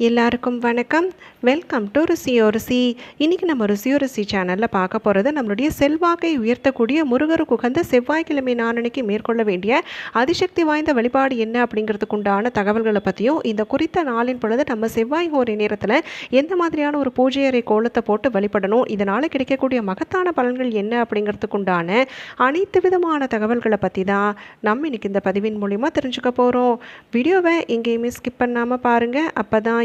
எல்லாருக்கும் வணக்கம். Welcome to ருசியோ ருசி. இன்றைக்கி நம்ம ருசியோ ருசி சேனலில் பார்க்க போகிறது நம்மளுடைய செல்வாக்கை உயர்த்தக்கூடிய முருகருக்கு உகந்த செவ்வாய்க்கிழமை நாளனைக்கு மேற்கொள்ள வேண்டிய அதிசக்தி வாய்ந்த வழிபாடு என்ன அப்படிங்கிறதுக்கு உண்டான தகவல்களை பற்றியும் இந்த குறித்த நாளின் பொழுது நம்ம செவ்வாய் ஹோரை நேரத்தில் எந்த மாதிரியான ஒரு பூஜை அறை கோலத்தை போட்டு வழிபடணும் இதனால் கிடைக்கக்கூடிய மகத்தான பலன்கள் என்ன அப்படிங்கிறதுக்கு உண்டான அனைத்து விதமான தகவல்களை பற்றி தான் நம்ம இன்னைக்கு இந்த பதிவின் மூலிமா தெரிஞ்சுக்க போகிறோம் வீடியோவை எங்கேயுமே ஸ்கிப் பண்ணாமல் பாருங்கள் அப்போ தான்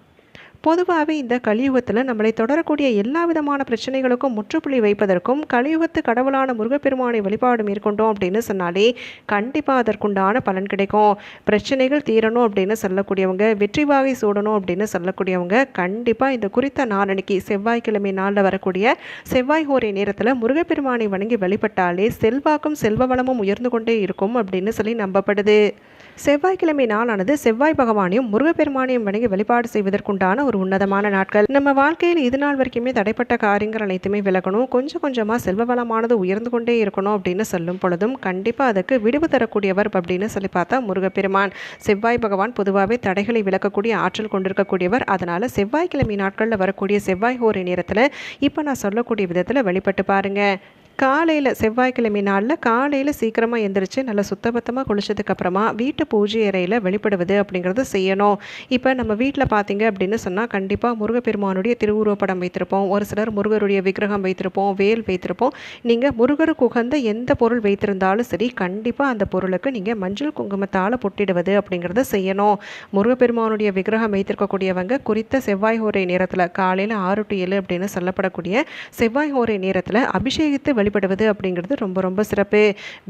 பொதுவாகவே இந்த கலியுகத்தில் நம்மளை தொடரக்கூடிய எல்லா விதமான பிரச்சனைகளுக்கும் முற்றுப்புள்ளி வைப்பதற்கும் கலியுகத்து கடவுளான முருகப்பெருமானை வழிபாடு மேற்கொண்டோம் அப்படின்னு சொன்னாலே கண்டிப்பாக அதற்குண்டான பலன் கிடைக்கும். பிரச்சனைகள் தீரணும் அப்படின்னு சொல்லக்கூடியவங்க வெற்றி வாகை சூடணும் அப்படின்னு சொல்லக்கூடியவங்க கண்டிப்பாக இந்த குறித்த நாளன்னைக்கு செவ்வாய்க்கிழமை நாளில் வரக்கூடிய செவ்வாய் ஹோரை நேரத்தில் முருகப்பெருமானை வணங்கி வழிபட்டாலே செல்வாக்கும் செல்வ வளமும் உயர்ந்து கொண்டே இருக்கும் அப்படின்னு சொல்லி நம்பப்படுது. செவ்வாய்க்கிழமை நாளானது செவ்வாய் பகவானையும் முருகப்பெருமானையும் வணங்கி வழிபாடு செய்வதற்குண்டான ஒரு உன்னதமான நாட்கள். நம்ம வாழ்க்கையில் இது நாள் வரைக்குமே தடைப்பட்ட காரியங்கள் அனைத்துமே விலகணும். கொஞ்சம் கொஞ்சமாக செல்வ வளமானது உயர்ந்து கொண்டே இருக்கணும் அப்படின்னு சொல்லும் பொழுதும் கண்டிப்பாக அதுக்கு விடுவு தரக்கூடியவர் அப்படின்னு சொல்லி பார்த்தா முருகப்பெருமான். செவ்வாய் பகவான் பொதுவாகவே தடைகளை விளக்கக்கூடிய ஆற்றல் கொண்டிருக்கக்கூடியவர். அதனால் செவ்வாய்க்கிழமை நாட்களில் வரக்கூடிய செவ்வாய் ஹோரை நேரத்தில் இப்போ நான் சொல்லக்கூடிய விதத்தில் வழிபட்டு பாருங்கள் காலையில் செவ்வாய்க்கிழமை நாளில் காலையில் சீக்கிரமாக எந்திரிச்சு நல்லா சுத்தபத்தமாக குளிச்சதுக்கப்புறமா வீட்டு பூஜை அறையில் வெளிப்படுவது அப்படிங்கிறத செய்யணும். இப்போ நம்ம வீட்டில் பார்த்தீங்க அப்படின்னு சொன்னால் கண்டிப்பாக முருகப்பெருமானுடைய திருவுருவப்படம் வைத்திருப்போம். ஒரு சிலர் முருகருடைய விக்கிரகம் வைத்திருப்போம் வேல் வைத்திருப்போம். நீங்கள் முருகருக்கு உகந்த எந்த பொருள் வைத்திருந்தாலும் சரி கண்டிப்பாக அந்த பொருளுக்கு நீங்கள் மஞ்சள் குங்குமத்தால் பொட்டிடுவது அப்படிங்கிறத செய்யணும். முருகப்பெருமானுடைய விக்கிரகம் வைத்திருக்கக்கூடியவங்க குறித்த செவ்வாய் ஹோரை நேரத்தில் காலையில் ஆறு டு ஏழு அப்படின்னு சொல்லப்படக்கூடிய செவ்வாய் ஹோரை நேரத்தில் அபிஷேகித்து வழிபடுவது அப்படிங்கிறது ரொம்ப ரொம்ப சிறப்பு.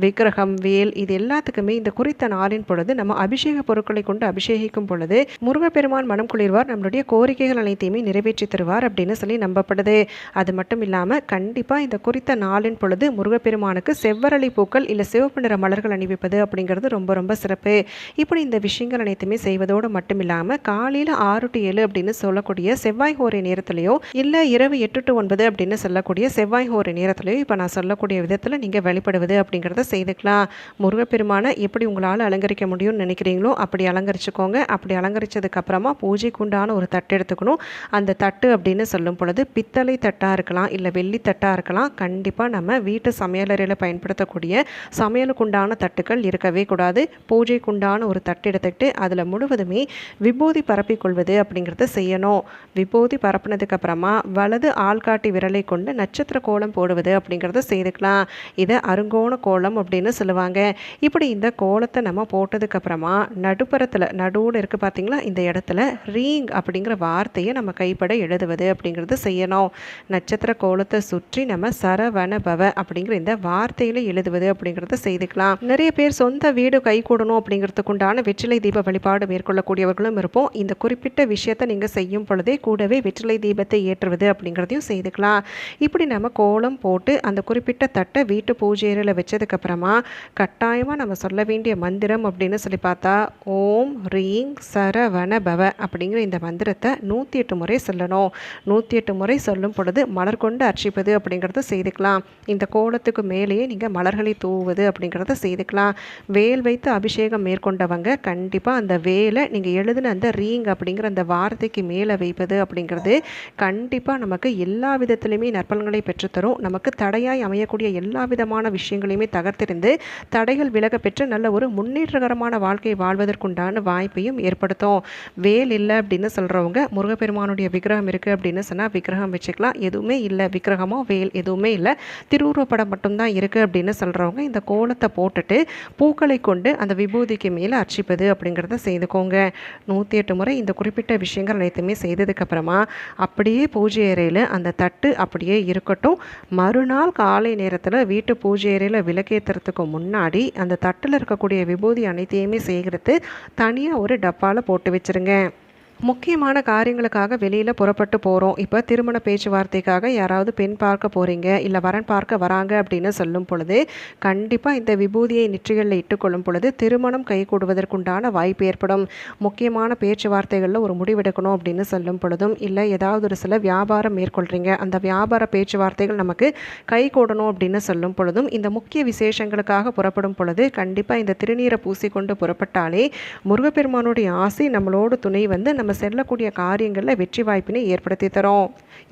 விக்கிரகம் வேல் இது எல்லாத்துக்குமே இந்த குறித்த நாளின் பொழுது நம்ம அபிஷேக பொருட்களை கொண்டு அபிஷேகிக்கும் பொழுது முருகப்பெருமான் மனம் குளிர்வார் நம்மளுடைய கோரிக்கைகள் அனைத்தையுமே நிறைவேற்றி தருவார் அப்படின்னு சொல்லி நம்பப்படுது. அது மட்டும் இல்லாமல் கண்டிப்பாக இந்த குறித்த நாளின் பொழுது முருகப்பெருமானுக்கு செவ்வரளி பூக்கள் இல்லை சிவப்பு நிற மலர்கள் அணிவிப்பது அப்படிங்கிறது ரொம்ப ரொம்ப சிறப்பு. இப்படி இந்த விஷயங்கள் அனைத்துமே செய்வதோடு மட்டும் இல்லாமல் காலையில் ஆறு டு ஏழு அப்படின்னு சொல்லக்கூடிய செவ்வாய் ஹோரை நேரத்திலையோ இல்லை இரவு எட்டு டு ஒன்பது அப்படின்னு சொல்லக்கூடிய செவ்வாய் ஹோரை நேரத்திலையோ இப்போ நான் சொல்லக்கூடிய விதத்தில் நீங்கள் வழிபடுவது அப்படிங்கிறத செய்துக்கலாம். முருகப்பெருமானை எப்படி உங்களால் அலங்கரிக்க முடியும்னு நினைக்கிறீங்களோ அப்படி அலங்கரிச்சுக்கோங்க. அப்படி அலங்கரித்ததுக்கப்புறமா பூஜைக்குண்டான ஒரு தட்டு எடுத்துக்கணும். அந்த தட்டு அப்படின்னு சொல்லும் பொழுது பித்தளை தட்டாக இருக்கலாம் இல்லை வெள்ளி தட்டாக இருக்கலாம். கண்டிப்பாக நம்ம வீட்டு சமையலறையில் பயன்படுத்தக்கூடிய சமையலுக்குண்டான தட்டுக்கள் இருக்கவே கூடாது. பூஜைக்குண்டான ஒரு தட்டு எடுத்துக்கிட்டு அதில் முழுவதுமே விபூதி பரப்பிக்கொள்வது அப்படிங்கிறத செய்யணும். விபூதி பரப்புனதுக்கப்புறமா வலது ஆள்காட்டி விரலை கொண்டு நட்சத்திர கோலம் போடுவது அப்படிங்கிறது செய்துக்கலாம். இதை அருங்கோண கோலம் அப்படின்னு சொல்லுவாங்க. இப்படி இந்த கோலத்தை நம்ம போட்டதுக்கப்புறமா நடுப்புறத்தில் நடுவில் இருக்குது பார்த்தீங்களா இந்த இடத்துல ரீங் அப்படிங்கிற வார்த்தையை நம்ம கைப்பட எழுதுவது அப்படிங்கிறது செய்யணும். நட்சத்திர கோலத்தை சுற்றி நம்ம சரவண பவ அப்படிங்கிற இந்த வார்த்தையில் எழுதுவது அப்படிங்கிறத செய்துக்கலாம். நிறைய பேர் சொந்த வீடு கை கூடணும் அப்படிங்கிறதுக்குண்டான வெற்றிலை தீப வழிபாடு மேற்கொள்ளக்கூடியவர்களும் இருப்போம். இந்த குறிப்பிட்ட விஷயத்தை நீங்கள் செய்யும் பொழுதே கூடவே வெற்றிலை தீபத்தை ஏற்றுவது அப்படிங்கிறதையும் செய்துக்கலாம். இப்படி நம்ம கோலம் போட்டு அந்த குறிப்பிட்ட தட்டை வீட்டு பூஜை அறையில் வச்சதுக்கப்புறமா கட்டாயமாக நம்ம சொல்ல வேண்டிய மந்திரம் அப்படின்னு சொல்லி பார்த்தா ஓம் ரீங் சரவண பவ அப்படிங்கிற இந்த மந்திரத்தை நூற்றி எட்டு முறை சொல்லணும். நூற்றி எட்டு முறை சொல்லும் பொழுது மலர் கொண்டு அர்ச்சிப்பது அப்படிங்கிறத செய்துக்கலாம். இந்த கோலத்துக்கு மேலேயே நீங்கள் மலர்களை தூவுவது அப்படிங்கிறத செய்துக்கலாம். வேல் வைத்து அபிஷேகம் மேற்கொண்டவங்க கண்டிப்பாக அந்த வேலை நீங்கள் எழுதின அந்த ரீங் அப்படிங்கிற அந்த வார்த்தைக்கு மேலே வைப்பது அப்படிங்கிறது கண்டிப்பாக நமக்கு எல்லா விதத்துலையுமே நற்பலன்களை பெற்றுத்தரும். நமக்கு தடையாய் அமையக்கூடிய எல்லா விதமான விஷயங்களையுமே தகர்த்தெறிந்து தடைகள் விலக பெற்று நல்ல ஒரு முன்னேற்றகரமான வாழ்க்கை வாழ்வதற்குண்டான வாய்ப்பையும் ஏற்படுத்தும். வேல் இல்லை அப்படின்னு சொல்கிறவங்க முருகப்பெருமானுடைய விக்கிரகம் இருக்குது அப்படின்னு சொன்னால் விக்கிரகம் வச்சுக்கலாம். எதுவுமே இல்லை. விக்கிரகமோ வேல் எதுவுமே இல்லை. திருவுருவப்படம் மட்டும்தான் இருக்குது அப்படின்னு சொல்கிறவங்க இந்த கோலத்தை போட்டுட்டு பூக்களை கொண்டு அந்த விபூதிக்கு மேலே அர்ச்சிப்பது அப்படிங்கிறத செய்துக்கோங்க. நூற்றி எட்டு முறை இந்த குறிப்பிட்ட விஷயங்கள் அனைத்துமே செய்ததுக்கப்புறமா அப்படியே பூஜை அறையில் அந்த தட்டு அப்படியே இருக்கட்டும். மறுநாள் காலை நேரத்தில் வீட்டு பூஜை அறையில் விளக்கேற்றுறதுக்கு முன்னாடி அந்த தட்டில் இருக்கக்கூடிய விபூதி அனைத்தையுமே சேகரித்து தனியாக ஒரு டப்பாவில் போட்டு வச்சுருங்க. முக்கியமான காரியங்களுக்காக வெளியில் புறப்பட்டு போகிறோம் இப்போ திருமண பேச்சுவார்த்தைக்காக யாராவது பெண் பார்க்க போகிறீங்க இல்லை வரன் பார்க்க வராங்க அப்படின்னு சொல்லும் பொழுது கண்டிப்பாக இந்த விபூதியை நெற்றிகளில் இட்டுக்கொள்ளும் பொழுது திருமணம் கைகூடுவதற்குண்டான வாய்ப்பு ஏற்படும். முக்கியமான பேச்சுவார்த்தைகளில் ஒரு முடிவெடுக்கணும் அப்படின்னு சொல்லும் பொழுதும் இல்லை ஏதாவது ஒரு சில வியாபாரம் மேற்கொள்கிறீங்க அந்த வியாபார பேச்சுவார்த்தைகள் நமக்கு கை கூடணும் அப்படின்னு சொல்லும் பொழுதும் இந்த முக்கிய விசேஷங்களுக்காக புறப்படும் பொழுது கண்டிப்பாக இந்த திருநீரை பூசிக்கொண்டு புறப்பட்டாலே முருகப்பெருமானுடைய ஆசை நம்மளோட துணை வந்து நம்ம செல்லக்கூடிய காரியங்களில் வெற்றி வாய்ப்பினை ஏற்படுத்தி தரும்.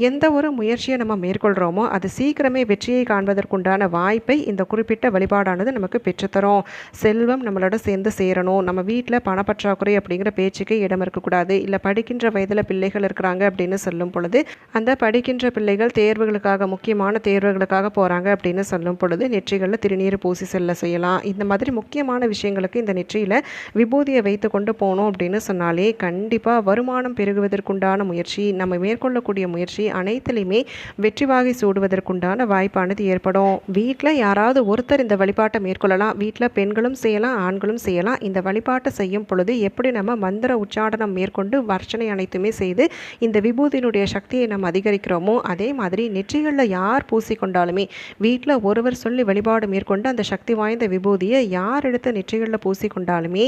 எந்த ஒரு முயற்சியை நம்ம மேற்கொள்கிறோமோ அது சீக்கிரமே வெற்றியை காண்பதற்குண்டான வாய்ப்பை இந்த குறிப்பிட்ட வழிபாடானது நமக்கு பெற்றுத்தரும் செல்வம் நம்மளோட சேர்ந்து சேரணும். நம்ம வீட்டில் பணப்பற்றாக்குறை அப்படிங்கிற பேச்சுக்கு இடம் இருக்கக்கூடாது. இல்லை படிக்கின்ற வயதில் பிள்ளைகள் இருக்கிறாங்க அப்படின்னு சொல்லும் பொழுது அந்த படிக்கின்ற பிள்ளைகள் தேர்வுகளுக்காக முக்கியமான தேர்வுகளுக்காக போகிறாங்க அப்படின்னு சொல்லும் பொழுது நெற்றிகளில் திருநீர் பூசி செல்ல செய்யலாம். இந்த மாதிரி முக்கியமான விஷயங்களுக்கு இந்த நெற்றியில் விபூதியை வைத்து கொண்டு போகணும் அப்படின்னு சொன்னாலே கண்டிப்பாக வருமானம் பெருகுவதற்குண்டான முயற்சி நம்ம மேற்கொள்ளக்கூடிய முயற்சி அனைத்துலேயுமே வெற்றி வாகை சூடுவதற்குண்டான வாய்ப்பானது ஏற்படும். வீட்டில் யாராவது ஒருத்தர் இந்த வழிபாட்டை மேற்கொள்ளலாம். வீட்டில் பெண்களும் செய்யலாம் ஆண்களும் செய்யலாம். இந்த வழிபாட்டை செய்யும் பொழுது எப்படி நம்ம மந்திர உச்சாடனம் மேற்கொண்டு வர்ச்சனை அனைத்துமே செய்து இந்த விபூதியினுடைய சக்தியை நம்ம அதிகரிக்கிறோமோ அதே மாதிரி நெற்றிகளில் யார் பூசிக்கொண்டாலுமே வீட்டில் ஒருவர் சொல்லி வழிபாடு மேற்கொண்டு அந்த சக்தி வாய்ந்த விபூதியை யார் எடுத்து நெற்றிகளில் பூசிக்கொண்டாலுமே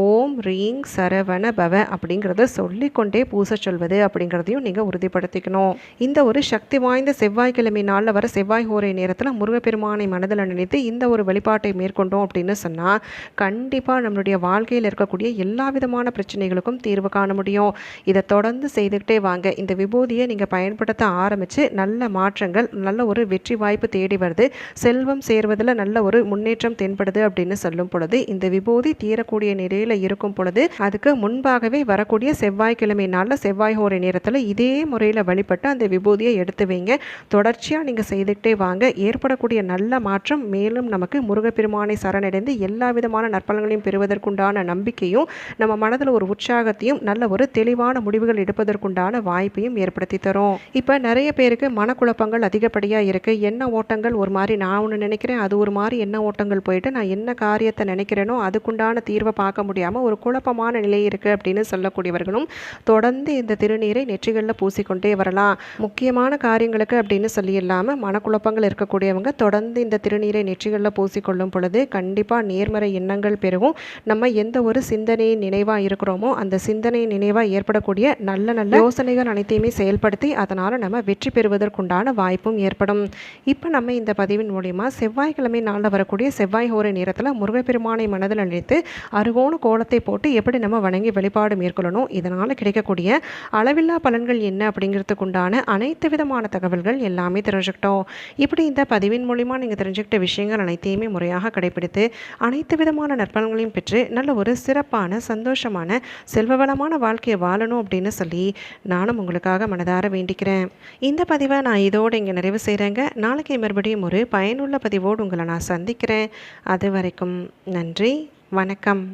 ஓம் ரீங் சரவண பவ அப்படிங்கிறத சொல்லிக்கொண்டே பூசை சொல்வது அப்படிங்கிறதையும் நீங்கள் உறுதிப்படுத்திக்கணும். இந்த ஒரு சக்தி வாய்ந்த செவ்வாய்க்கிழமை நாளில் வர செவ்வாய் ஹோரை நேரத்தில் முருகப்பெருமானை மனதில் நினைத்து இந்த ஒரு வழிபாட்டை மேற்கொண்டோம் அப்படின்னு சொன்னால் கண்டிப்பாக நம்மளுடைய வாழ்க்கையில் இருக்கக்கூடிய எல்லா விதமான பிரச்சனைகளுக்கும் தீர்வு காண முடியும். இதை தொடர்ந்து செய்துக்கிட்டே வாங்க. இந்த விபூதியை நீங்கள் பயன்படுத்த ஆரம்பித்து நல்ல மாற்றங்கள் நல்ல ஒரு வெற்றி வாய்ப்பு தேடி வருது. செல்வம் சேர்வதில் நல்ல ஒரு முன்னேற்றம் தென்படுது அப்படின்னு சொல்லும் பொழுது இந்த விபூதி தீரக்கூடிய நிலையில் இருக்கும் பொழுது அதுக்கு முன்பாகவே வரக்கூடிய செவ்வாய்க்கிழமை நாளில் செவ்வாய் ஹோரை நேரத்தில் இதே முறையில் வழிபட்டு அந்த விபூதியை எடுத்து வைங்க. தொடர்ச்சியாக நீங்கள் செய்துக்கிட்டே வாங்க. ஏற்படக்கூடிய நல்ல மாற்றம் மேலும் நமக்கு முருகப்பெருமானை சரணடைந்து எல்லா விதமான நற்பலன்களையும் பெறுவதற்குண்டான நம்பிக்கையும் நம்ம மனதில் ஒரு உற்சாகத்தையும் நல்ல ஒரு தெளிவான முடிவுகள் எடுப்பதற்குண்டான வாய்ப்பையும் ஏற்படுத்தி தரும். இப்போ நிறைய பேருக்கு மனக்குழப்பங்கள் அதிகப்படியாக இருக்குது என்ன ஓட்டங்கள் ஒரு மாதிரி நான் ஒன்று நினைக்கிறேன் அது ஒரு மாதிரி என்ன ஓட்டங்கள் போயிட்டு நான் என்ன காரியத்தை நினைக்கிறேனோ அதுக்குண்டான தீர்வை பார்க்க முடியாமல் ஒரு குழப்பமான நிலை இருக்குது அப்படின்னு சொல்லக்கூடியவர்கள் சொல்லக்கூடியவர்களும் தொடர்ந்து இந்த திருநீரை நெற்றிகளில் பூசிக்கொண்டே வரலாம். முக்கியமான காரியங்களுக்கு அப்படின்னு சொல்லி இல்லாமல் மனக்குழப்பங்கள் இருக்கக்கூடியவங்க தொடர்ந்து இந்த திருநீரை நெற்றிகளில் பூசிக்கொள்ளும் பொழுது கண்டிப்பாக நேர்மறை எண்ணங்கள் பெருகும். நம்ம எந்த ஒரு சிந்தனை நினைவாக இருக்கிறோமோ அந்த சிந்தனை நினைவாக ஏற்படக்கூடிய நல்ல நல்ல யோசனைகள் அனைத்தையுமே செயல்படுத்தி அதனால் நம்ம வெற்றி பெறுவதற்குண்டான வாய்ப்பும் ஏற்படும். இப்போ நம்ம இந்த பதிவின் மூலிமா செவ்வாய்க்கிழமை நாளில் வரக்கூடிய செவ்வாய் ஹோரை நேரத்தில் முருகப்பெருமானை மனதில் நினைத்து அருகோண கோலத்தை போட்டு எப்படி நம்ம வணங்கி வழிபாடு மேற்கொள்ளணும் இதனால் கிடைக்கக்கூடிய அளவில்லா பலன்கள் என்ன அப்படிங்கிறதுக்கு உண்டான அனைத்து விதமான தகவல்கள் எல்லாமே தெரிஞ்சுக்கிட்டோம். இப்படி இந்த பதிவின் மூலிமா நீங்கள் தெரிஞ்சுக்கிட்ட விஷயங்கள் அனைத்தையுமே முறையாக கடைபிடித்து அனைத்து விதமான நற்பலன்களையும் பெற்று நல்ல ஒரு சிறப்பான சந்தோஷமான செல்வவளமான வாழ்க்கையை வாழணும் அப்படின்னு சொல்லி நானும் உங்களுக்காக மனதார வேண்டிக்கிறேன். இந்த பதிவை நான் இதோடு இங்கே நிறைவு செய்கிறேங்க நாளைக்கு மறுபடியும் ஒரு பயனுள்ள பதிவோடு உங்களை நான் சந்திக்கிறேன். அது வரைக்கும் நன்றி வணக்கம்.